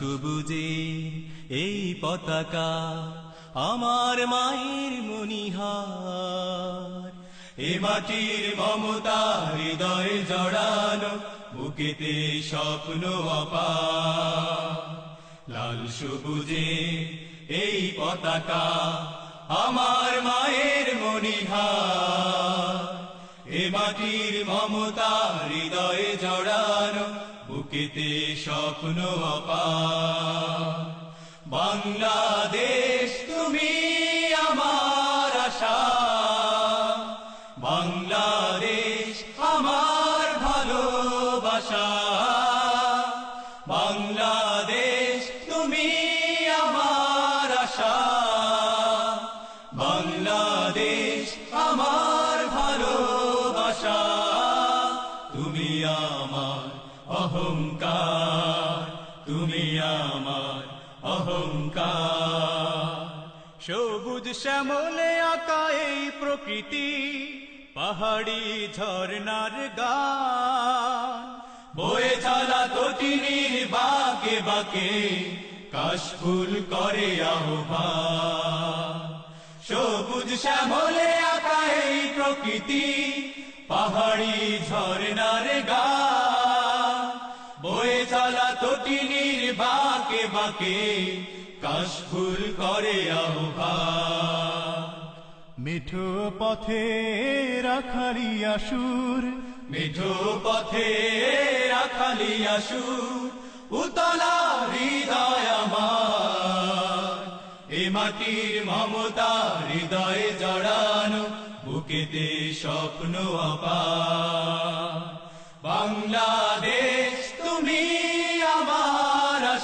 সবুজে এই পতাকা আমার মায়ের মনিহার এ মাটির মমতা হৃদয়ে জড়ানো, বুকেতে স্বপ্ন অপা লাল সবুজে এই পতাকা আমার মায়ের মনিহার এ মাটির মমতা হৃদয়ে জড়ানো বুকেতে স্বপ্ন বাংলাদেশ, তুমি আমার আশা। বাংলাদেশ, আমার ভালোবাসা। বাংলাদেশ, তুমি আমার আশা। বাংলাদেশ, আমার ভালোবাসা। তুমি আমার অহংকার, তুমি আমার অহংকার। সবুজ শ্যামলে আঁকা এই প্রকৃতি, পাহাড়ি ঝর্ণার গান। বয়ে চলা তটিনীর বাকে বাকে, কাশফুল করে আহ্বান। সবুজ শ্যামলে আঁকা এই প্রকৃতি, পাহাড়ি ঝর্ণার গান। বাকে বাকে কাশফুল করে আহ্বান। মিঠো পথে রাখালি আসুর মিঠো পথে রাখালি আসু উতলা হৃদয় আমার। এ মাটির মমতা হৃদয়ে জড়ানো বুকেতে স্বপ্ন আপা বাংলাদেশ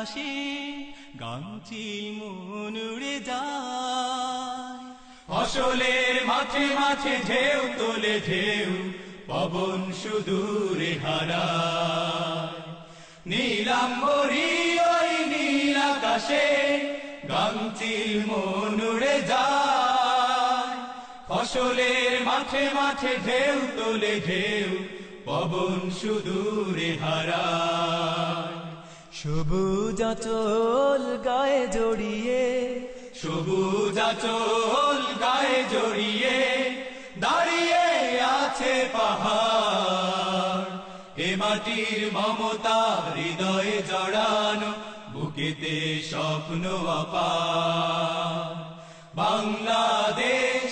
আকাশে গামচিল মন উড়ে যায়। ফসলের মাঠে মাঠে ঢেউ তোলে ঢেউ, পবন সুদূরে হারায়। নীলাম্বরী ওই নীল আকাশে গামচিল মন উড়ে যায়। ফসলের মাঠে মাঠে ঢেউ তোলে ঢেউ, পবন সুদূরে হারায়। সবুজ গায়ে জড়িয়ে, সবুজ আচল গায়ে জড়িয়ে দাঁড়িয়ে আছে পাহাড়। এ মাটির মমতা হৃদয়ে জড়ানো, বুকেতে স্বপ্ন অপার। বাংলাদেশ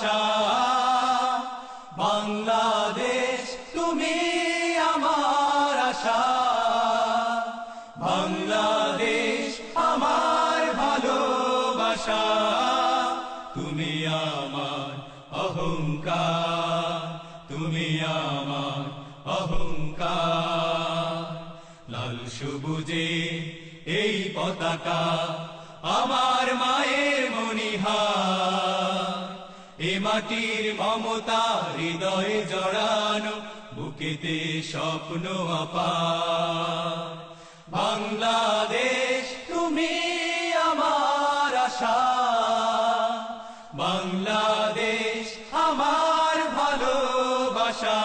ভালোবাসা বাংলাদেশ, তুমি আমার আশা। বাংলাদেশ, আমার ভালোবাসা। তুমি আমার অহংকার। তুমি আমার অহংকার। লাল সবুজে এই পতাকা আমার মায়ের মনিহার। মাটির মমতা হৃদয়ে জড়ানো, বুকেতে স্বপ্ন বাংলাদেশ, তুমি আমার আশা। বাংলাদেশ, আমার ভালোবাসা।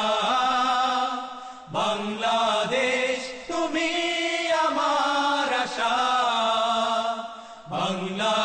বাংলাদেশ, তুমি আমার আশা। বাংলাদেশ